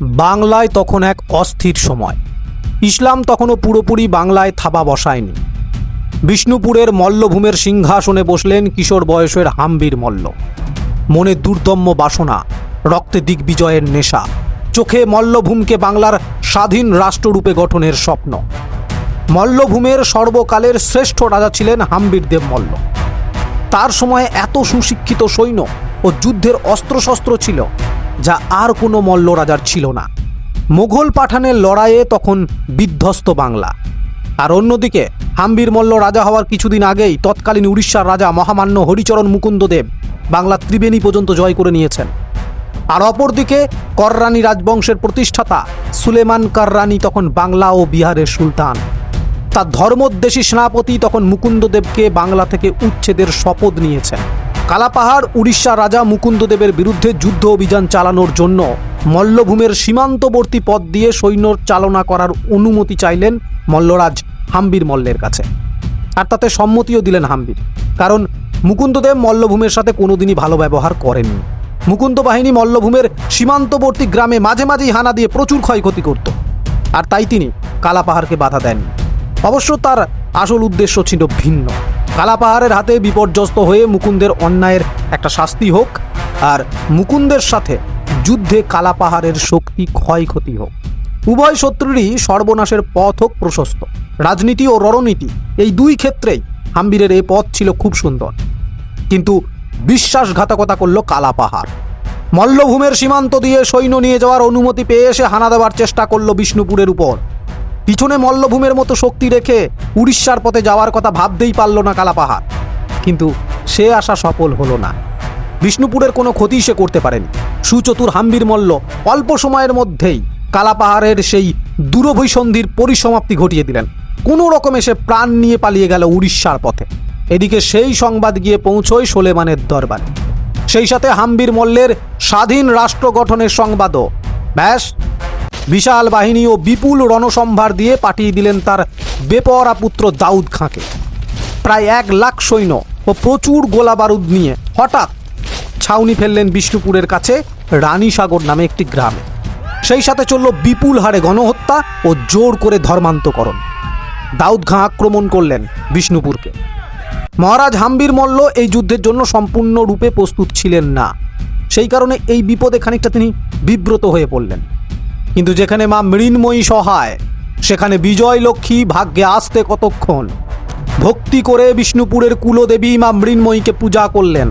বাংলায় তখন এক অস্থির সময়। ইসলাম তখনও পুরোপুরি বাংলায় থাবা বসায়নি। বিষ্ণুপুরের মল্লভূমের সিংহাসনে বসলেন কিশোর বয়সের হাম্বির মল্ল। মনে দুর্দম্য বাসনা, রক্তে দিগ্বিজয়ের নেশা, চোখে মল্লভূমকে বাংলার স্বাধীন রাষ্ট্ররূপে গঠনের স্বপ্ন। মল্লভূমের সর্বকালের শ্রেষ্ঠ রাজা ছিলেন হাম্বির দেব মল্ল তার সময়ে এত সুশিক্ষিত সৈন্য ও যুদ্ধের অস্ত্রশস্ত্র ছিল যা আর কোনো মল্ল রাজার ছিল না। মোগল পাঠানের লড়াইয়ে তখন বিধ্বস্ত বাংলা। আর অন্যদিকে, হাম্বির মল্ল রাজা হওয়ার কিছুদিন আগেই তৎকালীন উড়িষ্যার রাজা মহামান্য হরিচরণ মুকুন্দদেব বাংলা ত্রিবেণী পর্যন্ত জয় করে নিয়েছেন। আর অপরদিকে, কররানী রাজবংশের প্রতিষ্ঠাতা সুলেমান কররানী তখন বাংলা ও বিহারের সুলতান। তার ধর্মোদ্দেশী সেনাপতি তখন মুকুন্দদেবকে বাংলা থেকে উচ্ছেদের শপথ নিয়েছেন। কালাপাহাড়, উড়িষ্যা রাজা মুকুন্দদেবের বিরুদ্ধে যুদ্ধ অভিযান চালানোর জন্য মল্লভূমের সীমান্তবর্তী পথ দিয়ে সৈন্য চালনা করার অনুমতি চাইলেন মল্লরাজ হাম্বির মল্লের কাছে। আর তাতে সম্মতিও দিলেন হাম্বির, কারণ মুকুন্দদেব মল্লভূমের সাথে কোনোদিনই ভালো ব্যবহার করেননি। মুকুন্দ বাহিনী মল্লভূমের সীমান্তবর্তী গ্রামে মাঝে মাঝেই হানা দিয়ে প্রচুর ক্ষয়ক্ষতি করত, আর তাই তিনি কালাপাহাড়কে বাধা দেননি। অবশ্য তার আসল উদ্দেশ্য ছিল ভিন্ন। কালাপাহাড়ের হাতে বিপর্যস্ত হয়ে মুকুন্দের অন্যায়ের একটা শাস্তি হোক, আর মুকুন্দের সাথে যুদ্ধে কালাপাহাড়ের শক্তি ক্ষয়ক্ষতি হোক। উভয় শত্রুরই সর্বনাশের পথ হোক প্রশস্ত। রাজনীতি ও রণনীতি এই দুই ক্ষেত্রেই হাম্বিরের এই পথ ছিল খুব সুন্দর। কিন্তু বিশ্বাসঘাতকতা করল কালাপাহাড়। মল্লভূমের সীমান্ত দিয়ে সৈন্য নিয়ে যাওয়ার অনুমতি পেয়ে এসে হানা দেওয়ার চেষ্টা করল বিষ্ণুপুরের উপর। পিছনে মল্লভূমের মতো শক্তি রেখে উড়িষ্যার পথে যাওয়ার কথা ভাবতেই পারল না কালাপাহাড়। কিন্তু সে আশা সফল হলো না। বিষ্ণুপুরের কোনো ক্ষতি সে করতে পারেনি। সুচতুর হাম্বির মল্ল অল্প সময়ের মধ্যেই কালাপাহাড়ের সেই দূরভৈসন্ধির পরিসমাপ্তি ঘটিয়ে দিলেন। কোনো রকমে সে প্রাণ নিয়ে পালিয়ে গেল উড়িষ্যার পথে। এদিকে সেই সংবাদ গিয়ে পৌঁছয় সোলেমানের দরবারে। সেই সাথে হাম্বির মল্লের স্বাধীন রাষ্ট্র গঠনের সংবাদও। ব্যাস বিশাল বাহিনী ও বিপুল রণসম্ভার দিয়ে পাঠিয়ে দিলেন তার বেপরা পুত্র দাউদ খাঁকে। প্রায় এক লাখ সৈন্য ও প্রচুর গোলা বারুদ নিয়ে হঠাৎ ছাউনি ফেললেন বিষ্ণুপুরের কাছে রানীসাগর নামে একটি গ্রামে। সেই সাথে চলল বিপুল হারে গণহত্যা ও জোর করে ধর্মান্তকরণ। দাউদ খাঁ আক্রমণ করলেন বিষ্ণুপুরকে। মহারাজ হাম্বির মল্ল এই যুদ্ধের জন্য সম্পূর্ণরূপে প্রস্তুত ছিলেন না। সেই কারণে এই বিপদে খানিকটা তিনি বিব্রত হয়ে পড়লেন। কিন্তু যেখানে মা মৃন্ময়ী সহায়, সেখানে বিজয় লক্ষ্মী ভাগ্যে আসতে কতক্ষণ? ভক্তি করে বিষ্ণুপুরের কুলদেবী মা মৃন্ময়ীকে পূজা করলেন,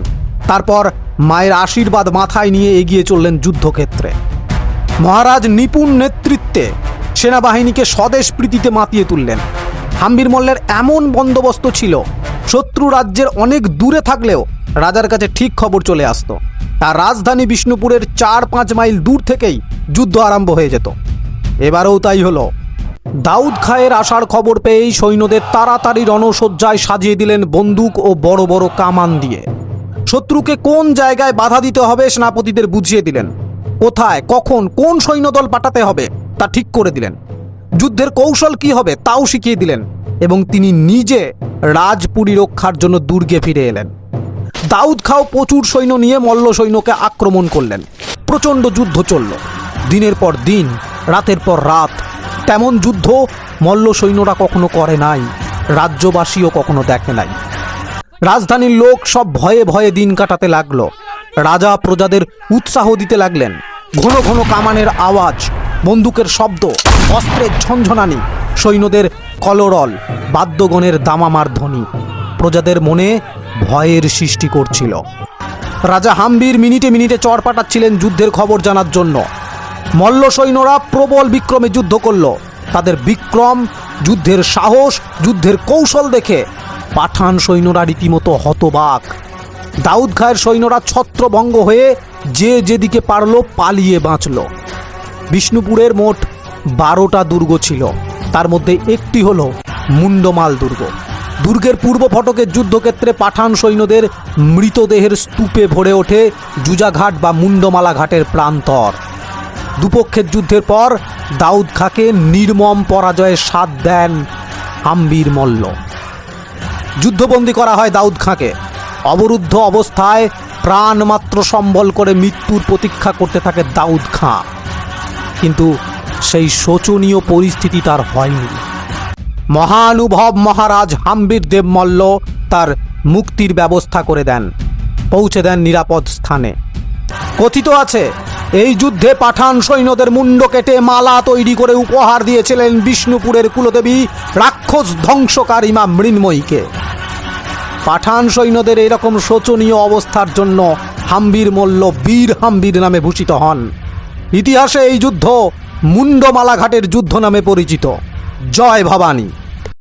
তারপর মায়ের আশীর্বাদ মাথায় নিয়ে এগিয়ে চললেন যুদ্ধক্ষেত্রে। মহারাজ নিপুণ নেতৃত্বে সেনাবাহিনীকে স্বদেশ প্রীতিতে মাতিয়ে তুললেন। হাম্বির মল্লের এমন বন্দোবস্ত ছিল, শত্রু রাজ্যের অনেক দূরে থাকলেও রাজার কাছে ঠিক খবর চলে আসতো। আর রাজধানী বিষ্ণুপুরের চার পাঁচ মাইল দূর থেকেই যুদ্ধ আরম্ভ হয়ে যেত। এবারেও তাই হলো। দাউদ খায়ের আসার খবর পেয়েই সৈন্যদের তাড়াতাড়ি রণসজ্জায় সাজিয়ে দিলেন বন্দুক ও বড় বড় কামান দিয়ে। শত্রুকে কোন জায়গায় বাধা দিতে হবে সেনাপতিদের বুঝিয়ে দিলেন। কোথায়, কখন, কোন সৈন্যদল পাঠাতে হবে তা ঠিক করে দিলেন। যুদ্ধের কৌশল কি হবে তাও শিখিয়ে দিলেন এবং তিনি নিজে রাজপুরী রক্ষার জন্য দুর্গে ফিরে এলেন। দাউদ খাও প্রচুর সৈন্য নিয়ে মল্ল সৈন্যকে আক্রমণ করলেন। প্রচণ্ড যুদ্ধ চলল। দিনের পর দিন, রাতের পর রাত, তেমন যুদ্ধ মল্ল সৈন্যরা কখনো করে নাই, রাজ্যবাসীও কখনো দেখে নাই। রাজধানীর লোক সব ভয়ে ভয়ে দিন কাটাতে লাগল। রাজা প্রজাদের উৎসাহ দিতে লাগলেন। ঘন ঘন কামানের আওয়াজ, বন্দুকের শব্দ, অস্ত্রের ঝনঝনানি, সৈন্যদের কলরল, বাদ্যগণের দামামার ধ্বনি। প্রজাদের মনে ভয়ের সৃষ্টি করছিল। রাজা হাম্বির মিনিটে মিনিটে চড় পাঠাচ্ছিলেন যুদ্ধের খবর জানার জন্য। মল্ল সৈন্যরা প্রবল বিক্রমে যুদ্ধ করল। তাদের বিক্রম, যুদ্ধের সাহস, যুদ্ধের কৌশল দেখে পাঠান সৈন্যরা রীতিমতো হতবাক। দাউদ খায়ের সৈন্যরা ছত্রভঙ্গ হয়ে যে যেদিকে পারল পালিয়ে বাঁচল। বিষ্ণুপুরের মোট বারোটা দুর্গ ছিল। তার মধ্যে একটি হলো মুন্ডমাল দুর্গ। দুর্গের পূর্ব ফটকের যুদ্ধক্ষেত্রে পাঠান সৈন্যদের মৃতদেহের স্তূপে ভরে ওঠে জুজাঘাট বা মুন্ডমালা ঘাটের প্রান্তর। দুপক্ষের যুদ্ধের পর দাউদ খাঁকে নির্মম পরাজয়ের স্বাদ দেন হাম্বির মল্ল। যুদ্ধবন্দী করা হয় দাউদ খাঁকে। অবরুদ্ধ অবস্থায় প্রাণ মাত্র সম্বল করে মৃত্যুর প্রতীক্ষা করতে থাকে দাউদ খাঁ। কিন্তু সেই শোচনীয় পরিস্থিতি তার হয়নি। মহানুভব মহারাজ হাম্বির দেব মল্ল তার মুক্তির ব্যবস্থা করে দেন, পৌঁছে দেন নিরাপদ স্থানে। কথিত আছে, এই যুদ্ধে পাঠান সৈন্যদের মুন্ড কেটে মালা তৈরি করে উপহার দিয়েছিলেন বিষ্ণুপুরের কুলদেবী রাক্ষস ধ্বংসকারী মা মৃন্ময়ীকে। পাঠান সৈন্যদের এরকম শোচনীয় অবস্থার জন্য হাম্বির মল্ল বীর হাম্বির নামে ভূষিত হন। ইতিহাসে এই যুদ্ধ মুন্ডমালাঘাটের যুদ্ধ নামে পরিচিত। জয় ভবানী।